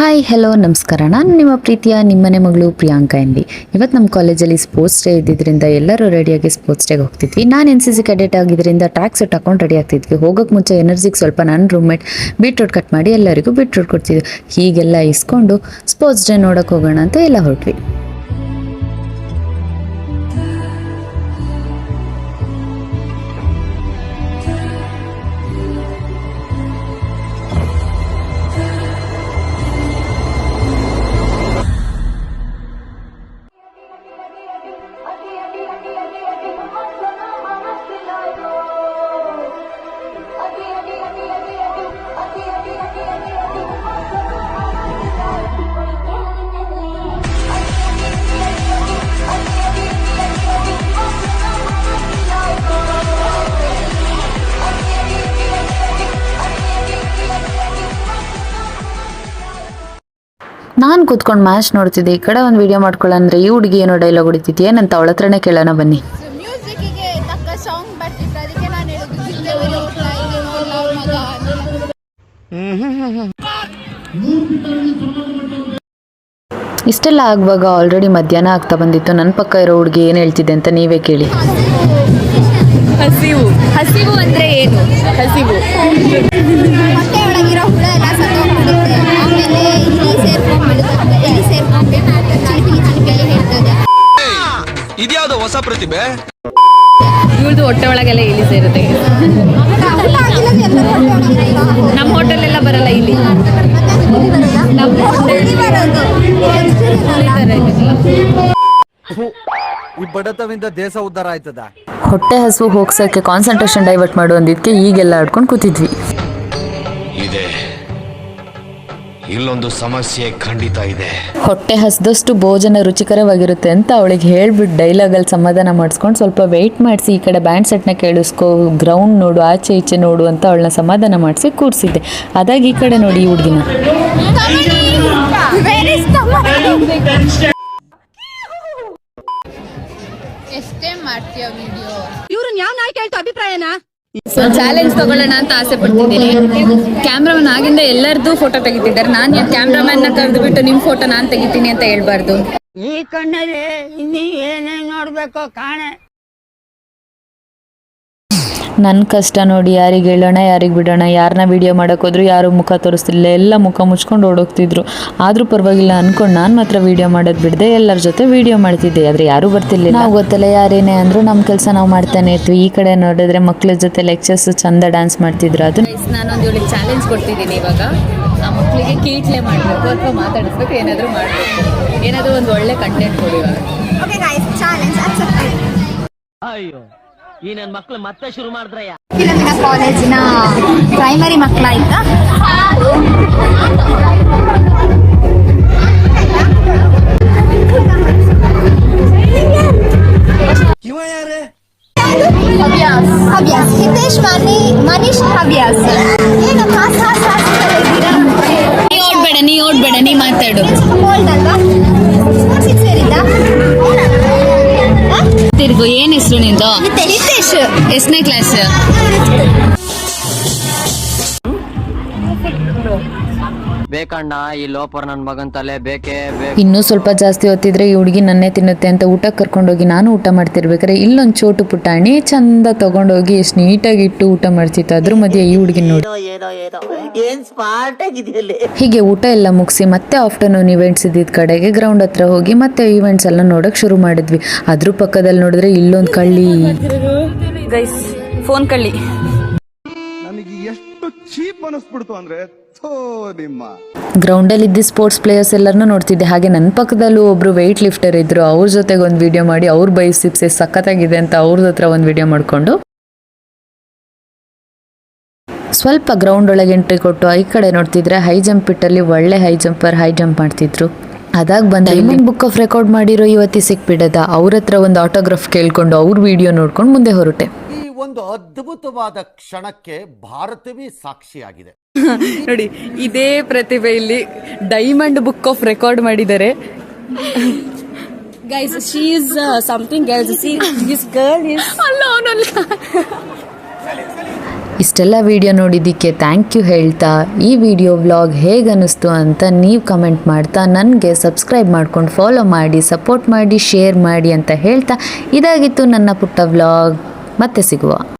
Hi hello ನಮಸ್ಕಾರ. ನಾನು ನಿಮ್ಮ ಪ್ರೀತಿಯ ನಿಮ್ಮನೆ ಮಗಳು ಪ್ರಿಯಾಂಕಾ ಎಂಬಿ ಇವತ್ತು ನಮ್ಮ ಕಾಲೇಜಲ್ಲಿ ಸ್ಪೋರ್ಟ್ಸ್ ಡೇ ಇದ್ದಿದ್ದರಿಂದ ಎಲ್ಲರೂ ರೆಡಿಯಾಗಿ ಸ್ಪೋರ್ಟ್ಸ್ ಡೇಗೆ ಹೋಗ್ತಿದ್ವಿ. ನಾನು ಎನ್ ಸಿ ಸಿ ಕೆಡೆಟ್ ಆಗಿದ್ದರಿಂದ ಟ್ಯಾಕ್ಸ್ ಹಾಕೊಂಡು ರೆಡಿ ಆಗ್ತಿದ್ವಿ. ಹೋಗೋಕ್ಕೆ ಮುಂಚೆ ಎನರ್ಜಿಗೆ ಸ್ವಲ್ಪ ನನ್ನ ರೂಮ್ಮೇಟ್ ಬೀಟ್ರೂಟ್ ಕಟ್ ಮಾಡಿ ಎಲ್ಲರಿಗೂ ಬೀಟ್ರೂಟ್ ಕೊಡ್ತಿದ್ವಿ. ಹೀಗೆಲ್ಲ ಇಸ್ಕೊಂಡು ಸ್ಪೋರ್ಟ್ಸ್ ಡೇ ನೋಡೋಕೆ ಹೋಗೋಣ ಅಂತ ಎಲ್ಲ ಹೊರಟ್ವಿ. ನಾನು ಕೂತ್ಕೊಂಡು ಮ್ಯಾಚ್ ನೋಡ್ತಿದ್ದೆ. ಈ ಕಡೆ ಒಂದು ವಿಡಿಯೋ ಮಾಡ್ಕೊಳ್ಳಂದ್ರೆ ಈ ಹುಡುಗಿ ಏನೋ ಡೈಲಾಗ್ ಹೊಡಿತಿದ್ದೆ ಏನಂತ ಅವಳ ಹತ್ರನೇ ಕೇಳೋಣ ಬನ್ನಿ. ಇಷ್ಟೆಲ್ಲ ಆಗುವಾಗ ಆಲ್ರೆಡಿ ಮಧ್ಯಾಹ್ನ ಆಗ್ತಾ ಬಂದಿತ್ತು. ನನ್ನ ಪಕ್ಕ ಇರೋ ಹುಡುಗಿ ಏನು ಹೇಳ್ತಿದೆ ಅಂತ ನೀವೇ ಕೇಳಿ. ಹಸಿವು. ಹಸಿವು ಅಂದ್ರೆ ಏನು? ಹಸಿವು. ಪ್ರತಿಭೆ? ಇವ್ರದ್ದು ಹೊಟ್ಟೆ ಒಳಗೆಲ್ಲ ಇಲ್ಲಿ ಸೇರುತ್ತೆ? ನಮ್ಮ ಹೋಟೆಲ್ ಎಲ್ಲ ಬರಲ್ಲ ಇಲ್ಲಿ. ಈ ಬಡತವಿಂದ ದೇಶ ಉದ್ಧಾರ ಆಯ್ತದ? ಹೊಟ್ಟೆ ಹಸು ಹೋಗ್ಸಕ್ಕೆ ಕಾನ್ಸಂಟ್ರೇಷನ್ ಡೈವರ್ಟ್ ಮಾಡು ಅಂದಿದ್ಕೆ ಈಗೆಲ್ಲ ಆಡ್ಕೊಂಡು ಕೂತಿದ್ವಿ. ಇದೆ. ಇಲ್ಲೊಂದು ಸಮಸ್ಯೆ ಖಂಡಿತ ಇದೆ. ಹೊಟ್ಟೆ ಹಸ್ದಷ್ಟು ಭೋಜನ ರುಚಿಕರವಾಗಿರುತ್ತೆ ಅಂತ ಅವಳಿಗೆ ಹೇಳ್ಬಿಟ್ಟು ಡೈಲಾಗಲ್ಲಿ ಸಮಾಧಾನ ಮಾಡಿಸ್ಕೊಂಡು ಸ್ವಲ್ಪ ವೆಯ್ಟ್ ಮಾಡಿಸಿ ಈ ಕಡೆ ಬ್ಯಾಂಡ್ ಸೆಟ್ನ ಕೇಳಿಸ್ಕೊ ಗ್ರೌಂಡ್ ನೋಡು ಆಚೆ ಈಚೆ ನೋಡು ಅಂತ ಅವಳನ್ನ ಸಮಾಧಾನ ಮಾಡಿಸಿ ಕೂರಿಸಿದ್ದೆ. ಅದಾಗಿ ಈ ಕಡೆ ನೋಡಿ ಈ ಹುಡುಗಿನ. ಎಷ್ಟೇ ಮಾಡ್ತೀಯ ವಿಡಿಯೋ ಚಾಲೆಂಜ್ ತಗೊಳ್ಳೋಣ ಅಂತ ಆಸೆ ಪಡ್ತಿದ್ದೀನಿ. ಕ್ಯಾಮ್ರಾಮನ್ ಆಗಿಂದ ಎಲ್ಲರದು ಫೋಟೋ ತೆಗಿತಿದ್ದಾರೆ. ನಾನು ಕ್ಯಾಮ್ರಾಮನ್ನ ಕರೆದು ಬಿಟ್ಟು ನಿಮ್ ಫೋಟೋ ನಾನ್ ತೆಗಿತೀನಿ ಅಂತ ಹೇಳ್ಬಾರ್ದು. ಈ ಕಣ್ಣಲ್ಲಿ ಏನೇನ್ ನೋಡ್ಬೇಕೋ ಕಾಣೆ. ನನ್ನ ಕಷ್ಟ ನೋಡಿ ಯಾರಿಗೆ ಹೇಳೋಣ ಯಾರಿಗೆ ಬಿಡೋಣ ಯಾರನ್ನ ವಿಡಿಯೋ ಮಾಡೋಕೆ ಹೋದ್ರು ಯಾರು ಮುಖ ತೋರಿಸ್ತಿಲ್ಲ ಎಲ್ಲ ಮುಖ ಮುಚ್ಕೊಂಡು ಓಡೋಗ್ತಿದ್ರು. ಆದರೂ ಪರವಾಗಿಲ್ಲ ಅಂದ್ಕೊಂಡು ನಾನು ಮಾತ್ರ ವಿಡಿಯೋ ಮಾಡೋದು ಬಿಡದೆ ಎಲ್ಲರ ಜೊತೆ ವಿಡಿಯೋ ಮಾಡ್ತಿದ್ದೆ ಆದರೆ ಯಾರೂ ಬರ್ತಿಲ್ಲ ನಾವು ಗೊತ್ತಲ್ಲ ಯಾರೇನೇ ಅಂದರೂ ನಮ್ಮ ಕೆಲಸ ನಾವು ಮಾಡ್ತಾನೆ ಇತ್ತು ಈ ಕಡೆ ನೋಡಿದ್ರೆ ಮಕ್ಕಳ ಜೊತೆ ಲೆಕ್ಚರ್ಸ್ ಚಂದ ಡ್ಯಾನ್ಸ್ ಮಾಡ್ತಿದ್ರು. ಅದು ನಾನೊಂದು ಇವಳಿಗೆ ಚಾಲೆಂಜ್ ಕೊಡ್ತಿದ್ದೀನಿ ಇವಾಗ. ಆ ಮಕ್ಕಳಿಗೆ ಕೀಟ್ಲೆ ಮಾಡಬೇಕು ಅಥವಾ ಮಾತಾಡಿಸ್ಬೇಕು ಏನಾದರೂ ಮಾಡಬೇಕು. ಏನಾದರೂ ಒಂದು ಒಳ್ಳೆ ಕಂಟೆಂಟ್ ಕೊಡಿ ಇವಾಗ. ಅಯ್ಯೋ. ಈ ನನ್ ಮಕ್ಳು ಮತ್ತೆ ಶುರು ಮಾಡಿದ್ರಯ್ಯ. ಕಾಲೇಜಿನ ಪ್ರೈಮರಿ ಮಕ್ಕಳಾಯ್ತಾ ಹವ್ಯಾಸ್ ಹವ್ಯಾಸ್. ಹಿತೇಶ್ ಮನಿ ಮನೀಶ್ ಹವ್ಯಾಸ್. ಏನು ಹಾಸ್ ಹಾಸ್ ಹಾಸ್ ಅಂತ ಇದ್ದೀರಾ ನೀ ಓಡ್ಬೇಡ ನೀ ಓಡ್ಬೇಡ ನೀ ಮಾತಾಡು. ಬೋಲ್ಡ್ ಅಲ್ವಾ? ಸ್ಪೋರ್ಟ್ಸಿಗೆ ಸೇರಿದ್ದ ತಿರ್ಗು ಏನ್ ಹೆಸರು ನಿಂದು? ಎಷ್ಟನೇ ಕ್ಲಾಸ್ ಬೇಕಣ್ಣ ಈ ಲೋಪರ್ ನನ್ ಮಗನ್ ತಲೆ ಬೇಕೇ ಬೇಕು. ಇನ್ನೂ ಸ್ವಲ್ಪ ಜಾಸ್ತಿ ಹೊತ್ತಿದ್ರೆ ಈ ಹುಡುಗಿ ನನ್ನೇ ತಿನ್ನುತ್ತೆ ಅಂತ ಊಟ ಕರ್ಕೊಂಡೋಗಿ ನಾನು ಊಟ ಮಾಡ್ತಿರ್ಬೇಕಾದ್ರೆ ಇಲ್ಲೊಂದು ಚೋಟು ಪುಟಾಣಿ ಚಂದ ತಗೊಂಡೋಗಿ ಎಷ್ಟು ನೀಟಾಗಿ ಇಟ್ಟು ಊಟ ಮಾಡ್ತಿತ್ತು. ಅದ್ರ ಮಧ್ಯೆ ಈ ಹುಡುಗಿ ನೋಡಿ. ಹೀಗೆ ಊಟ ಎಲ್ಲ ಮುಗಿಸಿ ಮತ್ತೆ ಆಫ್ಟರ್ನೂನ್ ಇವೆಂಟ್ಸ್ ಇದ್ದಿದ್ದ ಕಡೆಗೆ ಗ್ರೌಂಡ್ ಹತ್ರ ಹೋಗಿ ಮತ್ತೆ ಇವೆಂಟ್ಸ್ ಎಲ್ಲ ನೋಡಕ್ ಶುರು ಮಾಡಿದ್ವಿ. ಅದ್ರ ಪಕ್ಕದಲ್ಲಿ ನೋಡಿದ್ರೆ ಇಲ್ಲೊಂದು ಕಳ್ಳಿ. ಫೋನ್ ಕಳ್ಳಿ. ಎಷ್ಟು ಚೀಪ್ ಅನಿಸ್ಬಿಡ್ತು ಅಂದ್ರೆ ಥೋ ನಿಮ್ಮ. ಗ್ರೌಂಡಲ್ಲಿ ಇದ್ದ ಸ್ಪೋರ್ಟ್ಸ್ ಪ್ಲೇಯರ್ಸ್ ಎಲ್ಲರನ್ನೂ ನೋಡ್ತಿದ್ದೆ. ಹಾಗೆ ನನ್ನ ಪಕ್ಕದಲ್ಲೂ ಒಬ್ರು ವೆಯ್ಟ್ ಲಿಫ್ಟರ್ ಇದ್ರು. ಅವ್ರ ಜೊತೆಗೆ ಒಂದು ವಿಡಿಯೋ ಮಾಡಿ, ಅವ್ರ ಬೈಸಿಪ್ಸೆ ಸಖತ್ತಾಗಿದೆ ಅಂತ ಅವ್ರ ಹತ್ರ ಒಂದು ವಿಡಿಯೋ ಮಾಡಿಕೊಂಡು. ಸ್ವಲ್ಪ ಗ್ರೌಂಡ್ ಒಳಗೆ ಎಂಟ್ರಿ ಕೊಟ್ಟು, ಈ ಕಡೆ ನೋಡ್ತಿದ್ರೆ ಹೈ ಜಂಪ್ ಇಟ್ಟಲ್ಲಿ ಒಳ್ಳೆ ಹೈ ಜಂಪರ್ ಹೈ ಜಂಪ್ ಮಾಡ್ತಿದ್ರು. ಅದಾಗ ಬಂದ ಡೈಮಂಡ್ ಬುಕ್ ಆಫ್ ರೆಕಾರ್ಡ್ ಮಾಡಿರೋ ಯುವತಿ ಸಿಕ್ಬಿಡದ ಅವ್ರ ಹತ್ರ ಒಂದು ಆಟೋಗ್ರಾಫ್ ಕೇಳ್ಕೊಂಡು ಅವ್ರ ವಿಡಿಯೋ ನೋಡ್ಕೊಂಡು ಮುಂದೆ ಹೊರಟೆ ಈ ಒಂದು ಅದ್ಭುತವಾದ ಕ್ಷಣಕ್ಕೆ ಭಾರತವೇ ಸಾಕ್ಷಿಯಾಗಿದೆ ನೋಡಿ ಇದೇ ಪ್ರತಿಭೆ ಇಲ್ಲಿ ಡೈಮಂಡ್ ಬುಕ್ ಆಫ್ ರೆಕಾರ್ಡ್ ಮಾಡಿದ್ದಾರೆ guys she is uh, something else. See, this girl is. ಅಲ್ಲ ಅವನಲ್ಲ ಇಷ್ಟೆಲ್ಲ ವಿಡಿಯೋ ನೋಡಿದ್ದಕ್ಕೆ ಥ್ಯಾಂಕ್ ಯು ಹೇಳ್ತಾ, ಈ ವಿಡಿಯೋ ವ್ಲಾಗ್ ಹೇಗೆ ಅನ್ನಿಸ್ತು ಅಂತ ನೀವು ಕಮೆಂಟ್ ಮಾಡ್ತಾ, ನನಗೆ ಸಬ್ಸ್ಕ್ರೈಬ್ ಮಾಡ್ಕೊಂಡು ಫಾಲೋ ಮಾಡಿ ಸಪೋರ್ಟ್ ಮಾಡಿ ಶೇರ್ ಮಾಡಿ ಅಂತ ಹೇಳ್ತಾ, ಇದಾಗಿತ್ತು ನನ್ನ ಪುಟ್ಟ ವ್ಲಾಗ್ ಮತ್ತೆ ಸಿಗುವ.